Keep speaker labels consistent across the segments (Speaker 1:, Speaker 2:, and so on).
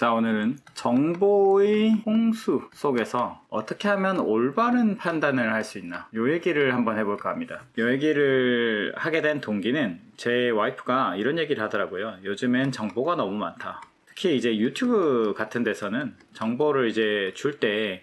Speaker 1: 자, 오늘은 정보의 홍수 속에서 어떻게 하면 올바른 판단을 할 수 있나 요 얘기를 한번 해볼까 합니다. 요 얘기를 하게 된 동기는 제 와이프가 이런 얘기를 하더라고요. 요즘엔 정보가 너무 많다. 특히 이제 유튜브 같은 데서는 정보를 이제 줄 때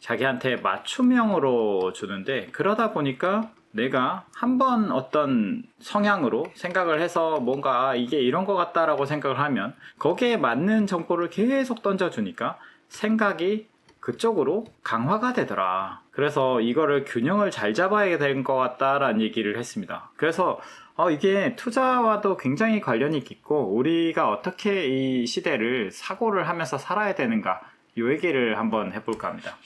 Speaker 1: 자기한테 맞춤형으로 주는데 그러다 보니까 내가 한 번 어떤 성향으로 생각을 해서 뭔가 이게 이런 것 같다라고 생각을 하면 거기에 맞는 정보를 계속 던져주니까 생각이 그쪽으로 강화가 되더라. 그래서 이거를 균형을 잘 잡아야 될것 같다라는 얘기를 했습니다. 그래서 어, 이게 투자와도 굉장히 관련이 깊고 우리가 어떻게 이 시대를 사고를 하면서 살아야 되는가 이 얘기를 한번 해볼까 합니다.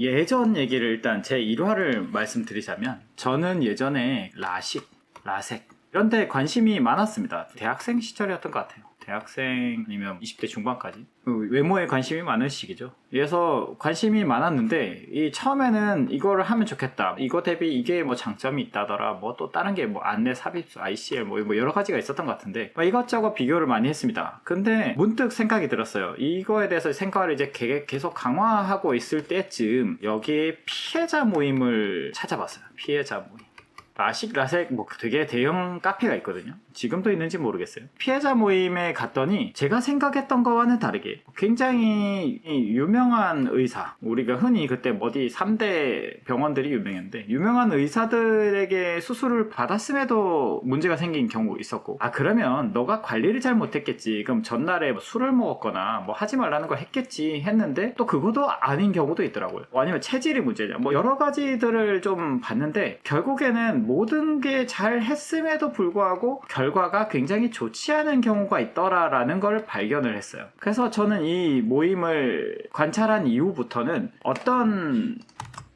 Speaker 1: 예전 얘기를 일단 제 일화를 말씀드리자면 저는 예전에 라식, 라섹 이런 데 관심이 많았습니다. 대학생 시절이었던 것 같아요. 대학생 아니면 20대 중반까지 그 외모에 관심이 많은 시기죠. 그래서 관심이 많았는데 이 처음에는 이거를 하면 좋겠다. 이거 대비 이게 뭐 장점이 있다더라. 뭐 또 다른 게 뭐 안내 삽입수, ICL 뭐, 뭐 여러 가지가 있었던 것 같은데 뭐 이것저것 비교를 많이 했습니다. 근데 문득 생각이 들었어요. 이거에 대해서 생각을 이제 개- 계속 강화하고 있을 때쯤 여기에 피해자 모임을 찾아봤어요. 피해자 모임. 라식 라섹 뭐 되게 대형 카페가 있거든요. 지금도 있는지 모르겠어요. 피해자 모임에 갔더니 제가 생각했던 거와는 다르게 굉장히 이 유명한 의사, 우리가 흔히 그때 어디 3대 병원들이 유명했는데 유명한 의사들에게 수술을 받았음에도 문제가 생긴 경우 있었고 아 그러면 너가 관리를 잘 못했겠지. 그럼 전날에 뭐 술을 먹었거나 뭐 하지 말라는 거 했겠지 했는데 또 그것도 아닌 경우도 있더라고요. 아니면 체질이 문제냐. 뭐 여러 가지들을 좀 봤는데 결국에는 모든 게 잘 했음에도 불구하고 결과가 굉장히 좋지 않은 경우가 있더라라는 걸 발견을 했어요. 그래서 저는 이 모임을 관찰한 이후부터는 어떤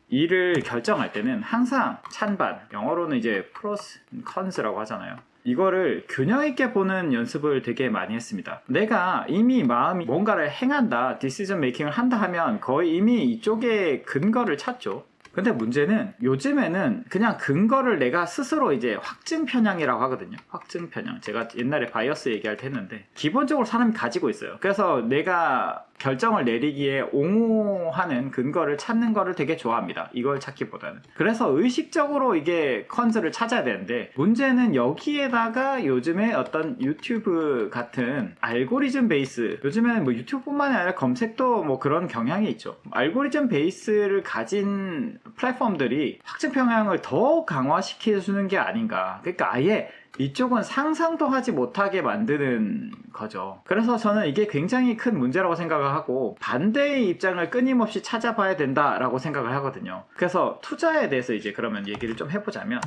Speaker 1: 일을 결정할 때는 항상 찬반, 영어로는 이제 프로스, 컨스라고 하잖아요. 이거를 균형 있게 보는 연습을 되게 많이 했습니다. 내가 이미 마음이 뭔가를 행한다, 디시전 메이킹을 한다 하면 거의 이미 이쪽에 근거를 찾죠. 근데 문제는 요즘에는 그냥 근거를 내가 스스로 이제 확증 편향이라고 하거든요. 확증 편향. 제가 옛날에 바이어스 얘기할 때 했는데 기본적으로 사람이 가지고 있어요. 그래서 내가 결정을 내리기에 옹호하는 근거를 찾는 거를 되게 좋아합니다. 이걸 찾기보다는. 그래서 의식적으로 이게 컨즈를 찾아야 되는데 문제는 여기에다가 요즘에 어떤 유튜브 같은 알고리즘 베이스 요즘에는 뭐 유튜브뿐만이 아니라 검색도 뭐 그런 경향이 있죠. 알고리즘 베이스를 가진 플랫폼들이 확증 평양을 더 강화시켜주는 게 아닌가. 그러니까 아예 이쪽은 상상도 하지 못하게 만드는 거죠. 그래서 저는 이게 굉장히 큰 문제라고 생각을 하고 반대의 입장을 끊임없이 찾아봐야 된다라고 생각을 하거든요. 그래서 투자에 대해서 이제 그러면 얘기를 좀 해보자면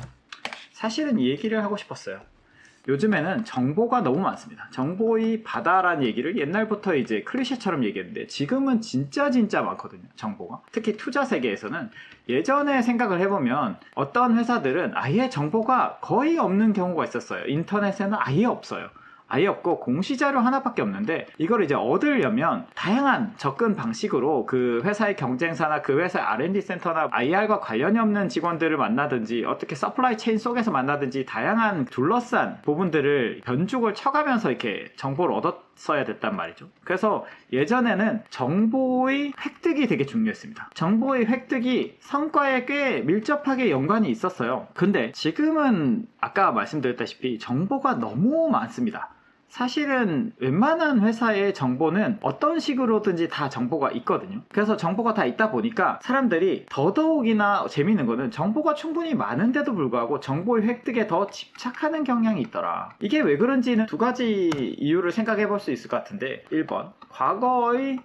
Speaker 1: 사실은 이 얘기를 하고 싶었어요. 요즘에는 정보가 너무 많습니다. 정보의 바다라는 얘기를 옛날부터 이제 클리셰처럼 얘기했는데 지금은 진짜 진짜 많거든요. 정보가. 특히 투자 세계에서는 예전에 생각을 해보면 어떤 회사들은 아예 정보가 거의 없는 경우가 있었어요. 인터넷에는 아예 없어요. 아예 없고 공시자료 하나밖에 없는데 이걸 이제 얻으려면 다양한 접근 방식으로 그 회사의 경쟁사나 그 회사의 R&D 센터나 IR과 관련이 없는 직원들을 만나든지 어떻게 서플라이 체인 속에서 만나든지 다양한 둘러싼 부분들을 변죽을 쳐가면서 이렇게 정보를 얻었어야 됐단 말이죠. 그래서 예전에는 정보의 획득이 되게 중요했습니다. 정보의 획득이 성과에 꽤 밀접하게 연관이 있었어요. 근데 지금은 아까 말씀드렸다시피 정보가 너무 많습니다. 사실은 웬만한 회사의 정보는 어떤 식으로든지 다 정보가 있거든요. 그래서 정보가 다 있다 보니까 사람들이 더더욱이나 재밌는 거는 정보가 충분히 많은데도 불구하고 정보의 획득에 더 집착하는 경향이 있더라. 이게 왜 그런지는 두 가지 이유를 생각해 볼 수 있을 것 같은데 1번 과거의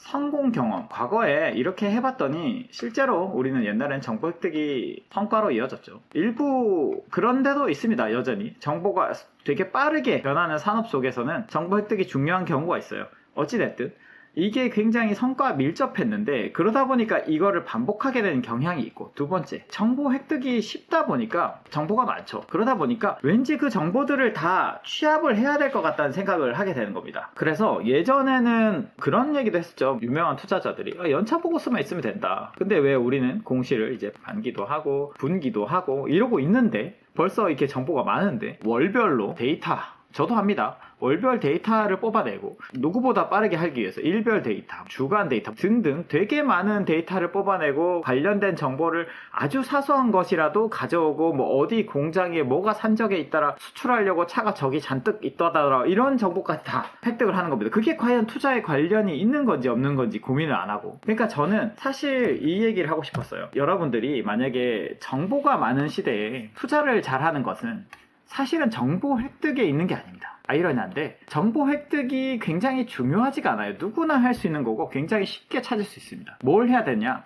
Speaker 1: 성공 경험 과거에 이렇게 해봤더니 실제로 우리는 옛날엔 정보 획득이 성과로 이어졌죠. 일부 그런 데도 있습니다 여전히. 정보가 되게 빠르게 변하는 산업 속에서는 정보 획득이 중요한 경우가 있어요. 어찌됐든 이게 굉장히 성과가 밀접했는데 그러다 보니까 이거를 반복하게 되는 경향이 있고 두 번째 정보 획득이 쉽다 보니까 정보가 많죠. 그러다 보니까 왠지 그 정보들을 다 취합을 해야 될 것 같다는 생각을 하게 되는 겁니다. 그래서 예전에는 그런 얘기도 했었죠. 유명한 투자자들이 아, 연차 보고서만 있으면 된다. 근데 왜 우리는 공시를 이제 반기도 하고 분기도 하고 이러고 있는데 벌써 이렇게 정보가 많은데 월별로 데이터 저도 합니다. 월별 데이터를 뽑아내고 누구보다 빠르게 하기 위해서 일별 데이터, 주간 데이터 등등 되게 많은 데이터를 뽑아내고 관련된 정보를 아주 사소한 것이라도 가져오고 뭐 어디 공장에 뭐가 산적에 있다라 수출하려고 차가 저기 잔뜩 있다더라 이런 정보까지 다 획득을 하는 겁니다. 그게 과연 투자에 관련이 있는 건지 없는 건지 고민을 안 하고 그러니까 저는 사실 이 얘기를 하고 싶었어요. 여러분들이 만약에 정보가 많은 시대에 투자를 잘하는 것은 사실은 정보 획득에 있는 게 아닙니다. 아이러니한데 정보 획득이 굉장히 중요하지가 않아요. 누구나 할 수 있는 거고 굉장히 쉽게 찾을 수 있습니다. 뭘 해야 되냐?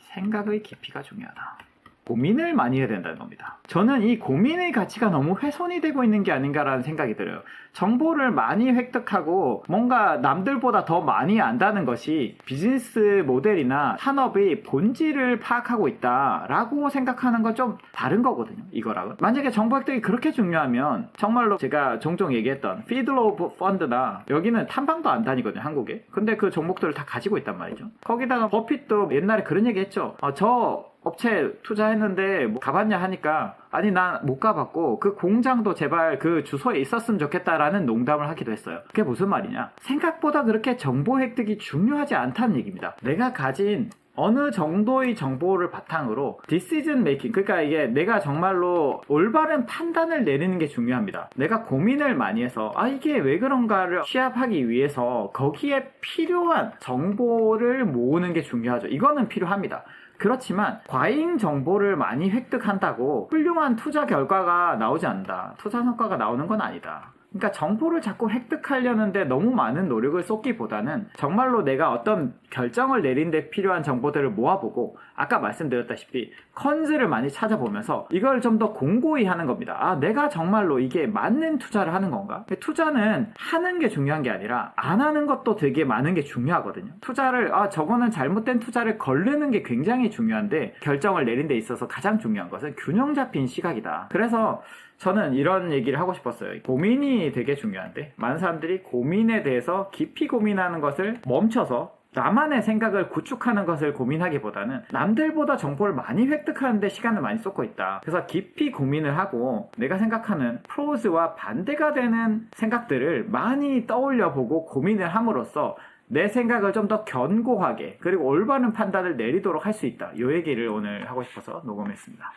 Speaker 1: 생각의 깊이가 중요하다. 고민을 많이 해야 된다는 겁니다. 저는 이 고민의 가치가 너무 훼손이 되고 있는 게 아닌가라는 생각이 들어요. 정보를 많이 획득하고 뭔가 남들보다 더 많이 안다는 것이 비즈니스 모델이나 산업의 본질을 파악하고 있다라고 생각하는 건 좀 다른 거거든요. 이거랑은. 만약에 정보 획득이 그렇게 중요하면 정말로 제가 종종 얘기했던 피드로 오브 펀드나 여기는 탐방도 안 다니거든요. 한국에. 근데 그 종목들을 다 가지고 있단 말이죠. 거기다가 버핏도 옛날에 그런 얘기 했죠. 어, 저 업체 투자했는데 뭐 가봤냐 하니까 아니 난 못 가봤고 그 공장도 제발 그 주소에 있었으면 좋겠다라는 농담을 하기도 했어요. 그게 무슨 말이냐? 생각보다 그렇게 정보 획득이 중요하지 않다는 얘기입니다. 내가 가진 어느 정도의 정보를 바탕으로 decision making 그러니까 이게 내가 정말로 올바른 판단을 내리는 게 중요합니다. 내가 고민을 많이 해서 아 이게 왜 그런가를 취합하기 위해서 거기에 필요한 정보를 모으는 게 중요하죠. 이거는 필요합니다. 그렇지만 과잉 정보를 많이 획득한다고 훌륭한 투자 결과가 나오지 않는다. 투자 성과가 나오는 건 아니다. 그러니까 정보를 자꾸 획득하려는데 너무 많은 노력을 쏟기보다는 정말로 내가 어떤 결정을 내린 데 필요한 정보들을 모아보고 아까 말씀드렸다시피 컨즈를 많이 찾아보면서 이걸 좀 더 공고히 하는 겁니다. 아, 내가 정말로 이게 맞는 투자를 하는 건가? 투자는 하는 게 중요한 게 아니라 안 하는 것도 되게 많은 게 중요하거든요. 투자를 아, 저거는 잘못된 투자를 걸르는 게 굉장히 중요한데 결정을 내린 데 있어서 가장 중요한 것은 균형 잡힌 시각이다. 그래서 저는 이런 얘기를 하고 싶었어요. 고민이 되게 중요한데 많은 사람들이 고민에 대해서 깊이 고민하는 것을 멈춰서 나만의 생각을 구축하는 것을 고민하기보다는 남들보다 정보를 많이 획득하는데 시간을 많이 쏟고 있다. 그래서 깊이 고민을 하고 내가 생각하는 프로즈와 반대가 되는 생각들을 많이 떠올려 보고 고민을 함으로써 내 생각을 좀 더 견고하게 그리고 올바른 판단을 내리도록 할 수 있다. 이 얘기를 오늘 하고 싶어서 녹음했습니다.